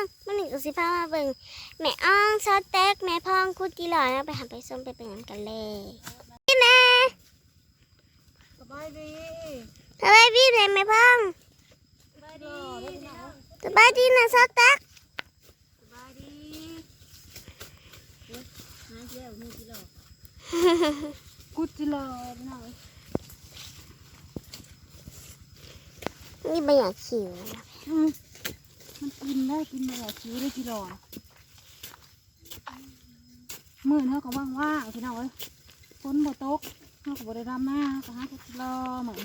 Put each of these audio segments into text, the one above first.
องมันหนี่งก็สิพามาเบิ่งแม่อ้องซอสเต็กแม่พ่องคุดกี่หลอดเอาไปหาไปส้มไปเป็นน้ำกันเลยพี่แม่สบายดีสบายดีเลยแม่พ่องสบายดีพี่น้องสบายดีนะซอสเต็กสบายดีหาเที่ยวนี่กิโลกุดจิโลพี่น้องนี่เป็นอย่างขิวนะมัน กินได้กินได้คิ้วได้กิโลมื่อเนาะก็ว่างๆพี่น้องเอ้ยฝนบ่ตกเนาะก็บ่ได้ดำหน้าก็หากิโลเหมือน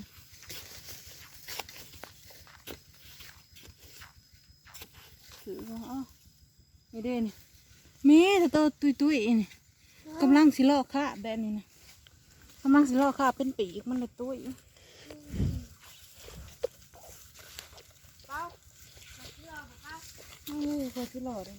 ถือว่าอ๋อนี่เด้นี่มีแต่ตัวตุยๆนี่กำลังสิลอกค่ะแบบนี้นะกำลังสิลอกค่ะเป็นปีกมันเลยตุ้ย นี่ พอที่หล่อเลย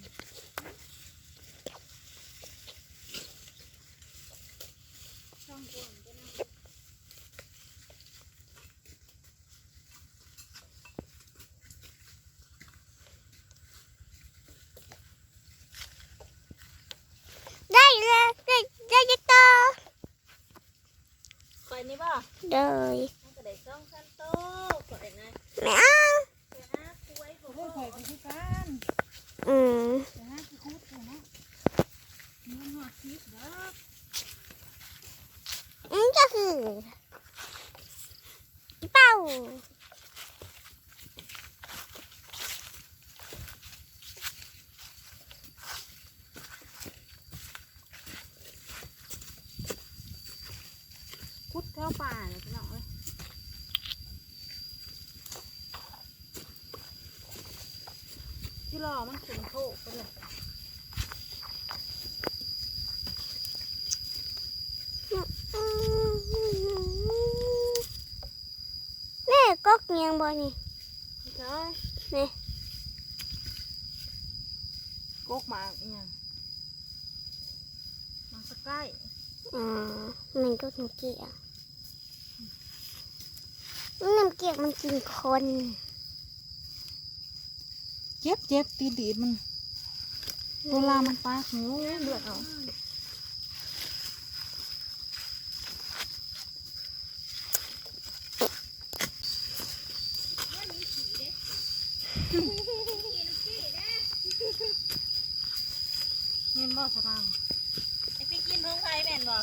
ได้เลยได้ได้จะโต คอยนี่ป่ะ เลย มันก็ได้สองชั้นโตคอยนะ แม่อ้อง คอยนะคุยผมคอยไปที่กัน อืม คอยนะคือคุดคอยนะเงินหัวคิดเด้อ อันก็คืออีเป้า คุดแถวป่าเลยพี่น้องเอ้ย ที่หล่อมันขุนโถกไปเลยแม่ก็เงียงบ่นี่นี่กกมากอียงมากสะใกล้อ๋อมันก็กินเกียกน้ำเกียกมันกินคน เจ็บเจ็บตีดีดมันเวลามันปากหิวเลือดออก เงินบ่สตางค์ ไอพี่กินท้องไผ่แม่นบ่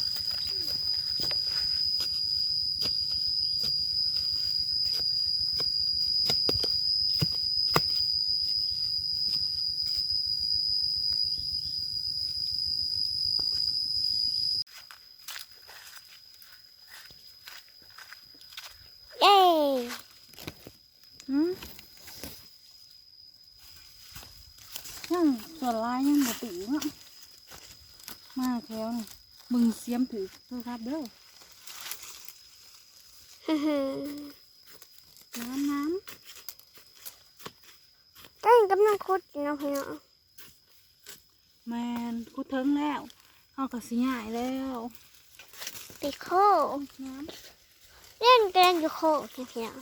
เย้ หืมยังส่วนลายยังบ่ตีเนาะมาแถวนี่มึงเสียมถื อโทรศัพท์เด้อฮึ่มน้ำน้ๆก็ยังกำลังคุดอยู่นะพี่น้องำแมนกูถึงแล้วเอากระสีใหญ่แล้วติโคน้เล่นเกมอยู่โคพี่น้อง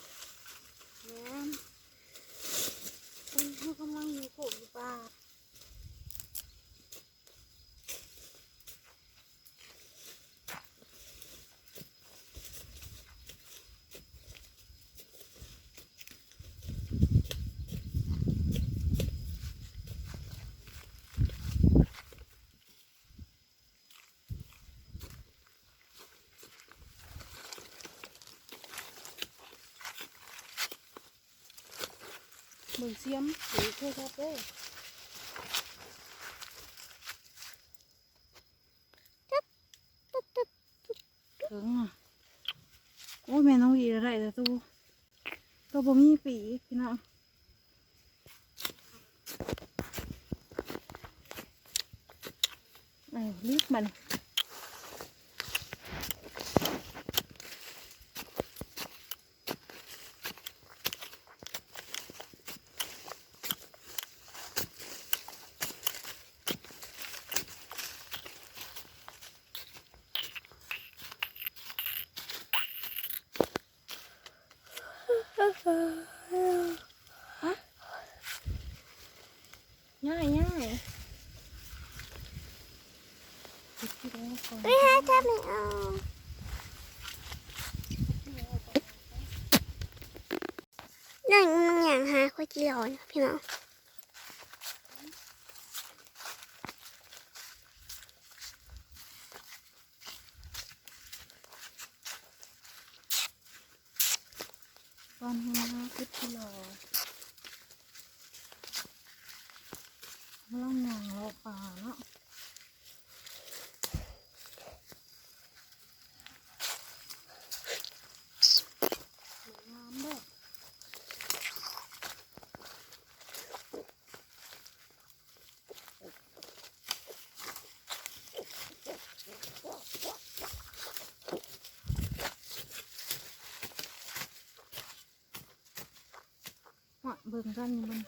ำน้ำเป็นเขากำลังอยู่โขกอยู่ป่า มึงเสียมถือโทรศัพท์เด้อถึงอะโอ้ยแม่น้องวีอะไรแต่ตัวตัวบ่มีปีพี่น้องเอ้ลึกมัน ง่ายง่ายคิดแล้วก่อนเฮ้ยฮะจับไม่เอาเรื่องอย่างหาคุยจีร้อนพี่น้อง ตอนนี้นะคิดที่รอมาล่องงางรอป่าเนาะสวยงามเด้อ หอดเบิ่งกันอยู่มัน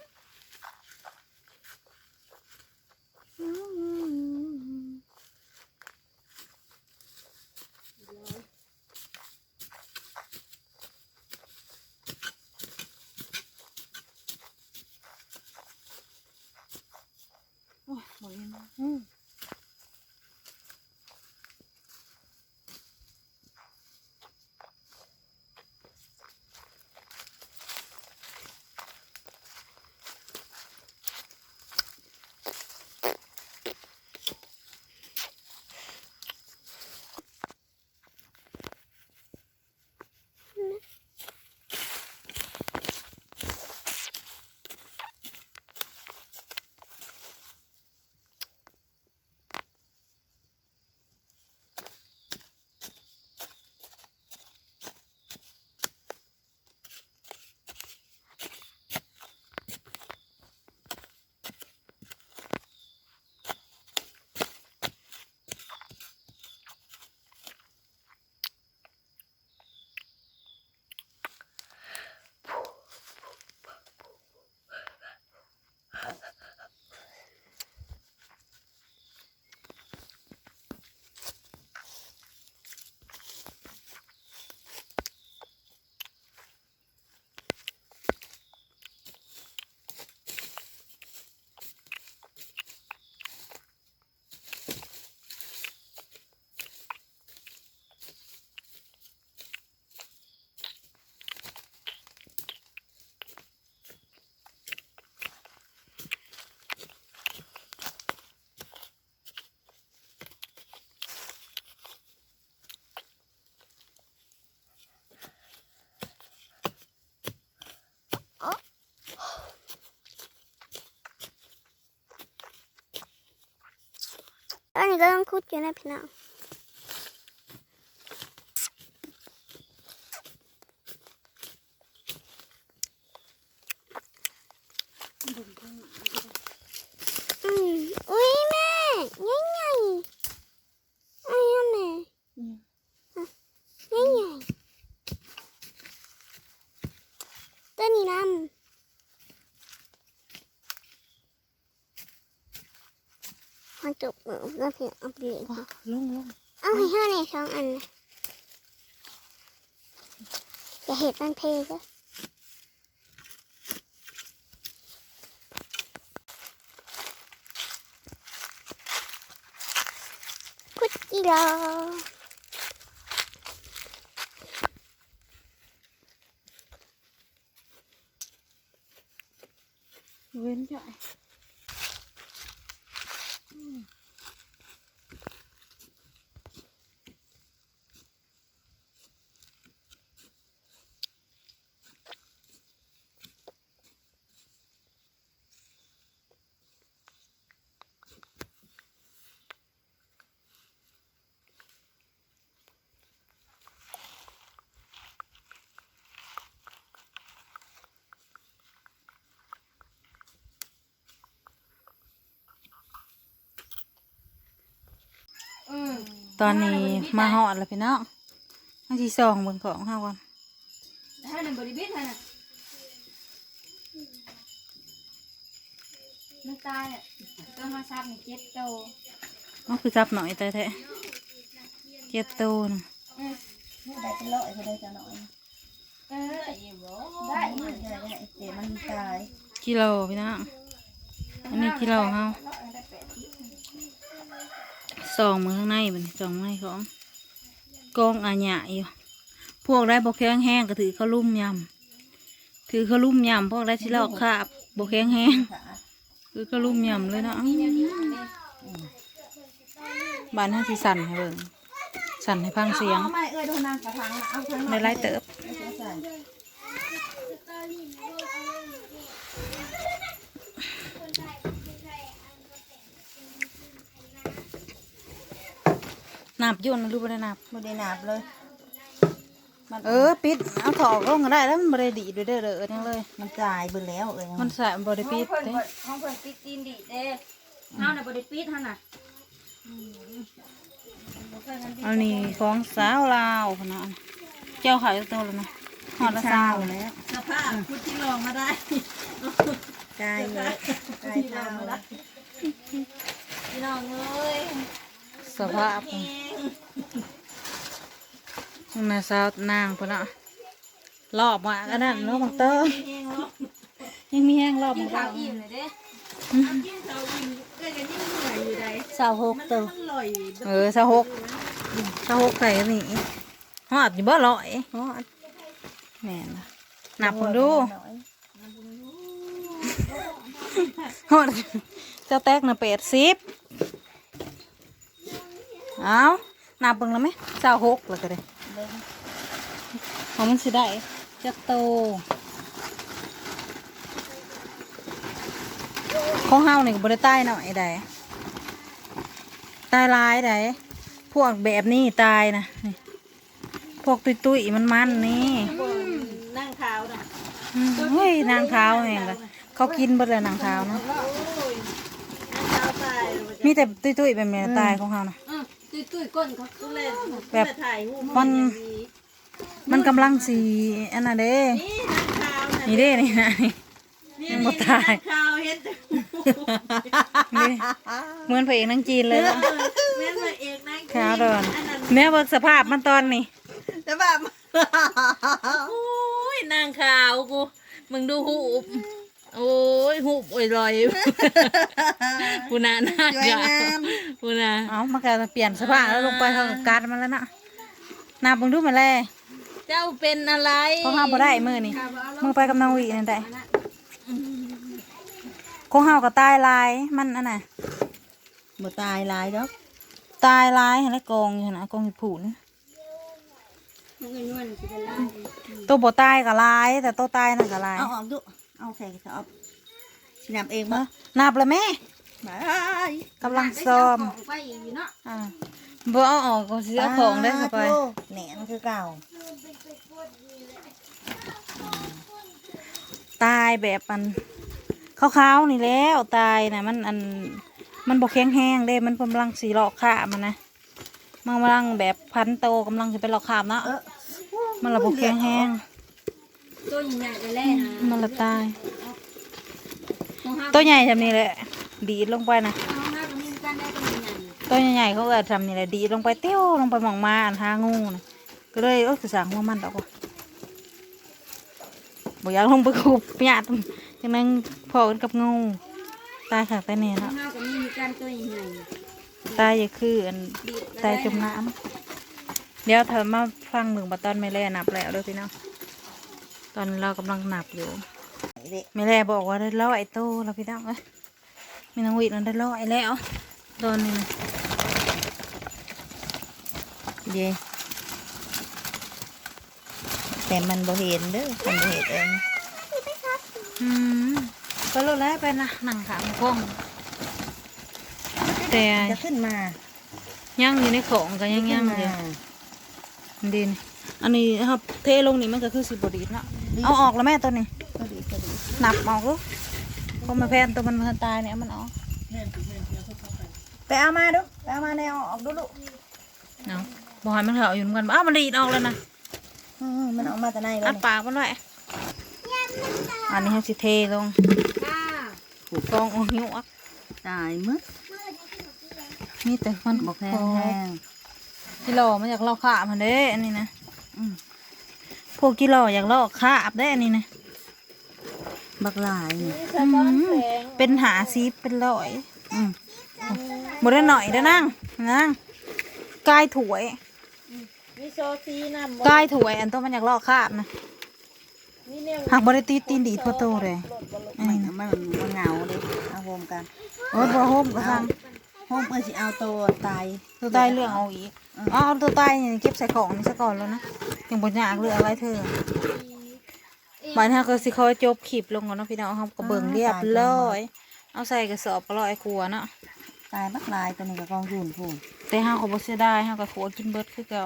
นี้ก็ต้องคุดอยู่นะพี่น้อง เบิ่งกัน อืมอุ้ยแม่ง่ายง่ายๆอ้ายแม่ เนี่ย ง่ายง่ายๆตัวนี้นำ มาจบมือแล้วพี่เอาไปเลยว้าลงลงเอาให้ห้าในสองอันนะอย่าเห็ดมันเพก็คุดกิโลเว้นใจ ตอนนี้มาหอดแล้วพี่น้องมาที่สองเบิ่งของห้าวันถ้าหนึ่งบริบิตน่ะมันตายอะต้องมาซับในเจ็ดโตเอาคือจับหน่อยแต่แท้เจ็บตัวนะได้เป็นร้อยก็ได้จะหน่อยเออได้ได้ได้เจ็มันตายกิโลพี่น้องเอันนี้ที่เราเฮา ซองมือข้างในมันซองมือในของกองอาญะอยู่พวกได้บกแข็งแห้งก็ถือเขาลุ่มยำถือเขาลุ่มยำพวกได้ที่เราคาบบกแข็งแห้งคือเขาลุ่มยำเลยเนาะบ้านห้าสิสั่นให้เบิ่งสั่นให้ฟังเสียงเอาไม่เอ้ยโดนนางกระทังเอาทางในไล่เติบ นับอยุ่นรู้บ่ได้นับไม่ได้นับเลยเออปิดเอาถอดลงก็ได้แล้วมันบ่ได้ดีด้วยเด้อเด้อจังเลย มันจ่ายเบิดแล้วเอ้ยมันใส่มันบ่ได้ปิดเด้ห้องเพิ่นปิดตีนดีเด้เฮาน่ะบ่ได้ปิดเฮาน่ะอันนี้ของสาวลาวพุ่นนะเจ้าขายตัวแล้วนะหอดละสาวแล้วสภาพพุทธิลองมาได้จ่ายเลยจ่ายเท่าแล้วพี่น้องเอ้ยสภาพ มันน่ะสาวนางพุ่นน่ะรอบมาอันนั้นเนาะบังเตอร์ยังมีแห้งรอบกิบันงข้าเตอวร์อิ่มเลยเด้กินข้าวอิ่มเอ้ยก็ยิ่งเหนื่อยอยู่ใดสาวหกตัวมันอร่อยเออสาวหกสาวหกใส่นี่หอดอยู่บ่ร้อยหอดแม่นล่ะนับผมดูฮอดเจ้าแตกน่ะแปดสิบเอานับเบิ่งแล้วไหมเจ้าหกแล้วก็ได้ ของมันสิได้จะโตของเฮานี่ก็บ่ได้ใต้หน่อยได้ตายหลายได้พวกแบบนี้ตายนะนี่พวกตุ้ยๆมันมันๆนี่นั่งข้าวน่ะอืมเฮ้ยนางขาวแห่งละเขากินเบิดเลยนางขาวนะนั่งข้าวตายมีแต่ตุ้ยๆแบบนี้ตายของเขานะ อือตุ้ยๆก้นเขาคือเล่นแบบถ่ายรูปมัน มันกำลังสีอันน่ะเด้นี่นั่งข้าวน่ะนี่เด้นี่นะนี่ยังบ่ตายนั่งข้าวเฮ็ดนี่เหมือนพระเอกนางจีนเลยนะแม่นว่าเอกนั่งขาวดอนอันนั้นแม่เบิกสภาพมันตอนนี้จะแบบโอ้ยนางขาวกูมึงดูหูบ โอ้ยหูบโอ้ยลอยกูน่าหน้าสวยขาวงามกูน่าเอามันก็เปลี่ยนสภาพแล้วลงไปเขาก็การมันแล้วนะนับเบิ่งดูมาแลเจ้าเป็นอะไรเพราะห้าบ่ได้มือนี่มือไปกับนางวีนั่นได้ของเฮาก็ตายหลายมันอันน่ะ บ่ตายหลายดอกตายหลายเห็นแล้วกองอยู่นะกองอยู่ผูนมึงเงินมันสิเป็นไรตัวบ่ตายก็หลาย แต่ตัวตายนั่นก็หลายเอาออกดู เอาใส่กระสอบสินับเองบ่เนาะนับเลยแม่บายกำลังซ้อมได้เจ้าของไปอีกอยู่เนาะอ่าบ่เอาออกก็สิเอาของได้เข้าไปแหนนคือเก่า ตายแบบมันขาวๆนี่แล้วตายนะมันอันมันบ่แข็งแห้งเด้ มันกำลังสีหลอกขามันนะมันกำลังแบบพันโตกำลังจะเป็นหลอกขาบเนาะเออมันละบ่แข็งแห้ง ตัวใหญ่ๆไปแล้วนะมันละตาย ของห้าตัวใหญ่แบบนี้แหละ ดีดลงไปนะของห้าก็มีการได้ตัวใหญ่ตัวใหญ่ๆเขาก็ทำนี่แหละดีดลงไปเตี้ยวลงไปหมองมาอันทางูนะก็เลยเออคือสั่งว่ามันดอกว่าบ่อยากลงไปคุบหยาดจังนั้นพอกันกับงูตายค่ะตายเนี่ยขอเนาะงห้าก็มีการตัวใหญ่ตายอย่าคืออันดีดตายจมน้ำเดี๋ยวเธอมาฟังหนึ่งบัตตอนไม่แล่นับแล้วเด้วยพี่น้อง ตอนเรากำลังนับอยู่เด็กไม่แล่บอกว่าได้ร้อยโตแล้วพี่น้องเอ้ยมีนางวิทย์มันได้ร้อยแล้วตอนนี้นะเย่แต่มันบ่เห็นเด้อมันบ่เห็นเองอืมก็รู้แล้วไปนะหนังขางพงแต่จะขึ้นมาย่างอยู่ในของก็ยังย่างอยู่อันดีนี่อันนี้ครับเทลงนี่มันก็คือสิบดีเนาะ เอาออกแล้วแม่ตัวนี้ก็ดีก็ดีหนับออกลูกเพราะมันแพนตัวมันมันตายเนี่ยเอามันออกไปเอามาดูไปเอามาแนวออกดูลูกเนาะบอยมันเถอะอยู่เหมือนกันอ้าวมันดีดออกแล้วนะอืมมันออกมาแต่ในเลอัยดปากมันไว้อันนี้เขาสิเทลงๆค่ะฟองโอ้หิวอักตายมึกมีแต่มันบอกแห้งแห้งกิโลมาจากลอกขาบมันเด้อันนี้นะอืมพ วกกิโลอยากลอกขาบได้อันนี้นะบักหลายนี่สะท้อนแสงเป็นหาซีเป็นร้อยอืมบ่ได้หน่อยเด้อนั่งนั่งกายถวยมีโซซีน้ำบ่กายถวยอันตัวมันอยากลอกคราบนะมีแนวหักบ่ได้ตีตีนดีดพอโตเลยมันมันมันเหงาเลยเอาโฮมกันโอ้ยบ่โฮมก็สั่งโฮมเพื่อสิเอาตัวตายตัวตายเรื่องเอาอีกอ๋อเอาตัวตายนี่เก็บใส่ของนี่ซะก่อนแล้วนะ ยังบ่อยากเรื่องอะไรเธอบ้านเฮาก็สิขอจบคลิปลงก่อนเนาะพี่น้องเฮาก็เบิ่งเรียบร้อย เอาใส่กระสอบก็ร้อยกลัวาเนาะตายบักหลายตัวนี้ก็กองยุ่นพูนแต่เฮาก็บ่เสียดายเฮาก็ขอกินเบิดคือเก่า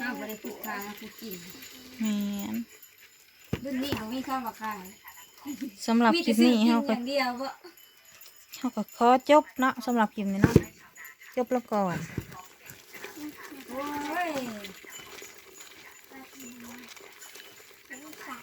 ข้าวบริสุทธิ์ค่ะคือกินแม่นรุ่นนี้เขามีข้าวมาขายสำหรับมีคลิแต่ปซื้อนี้กินเฮาอก็ย่างเดียวบ่เฮาก็ขอจบเนาะสำหรับคลิปนี้เนาะจบแล้วก่อน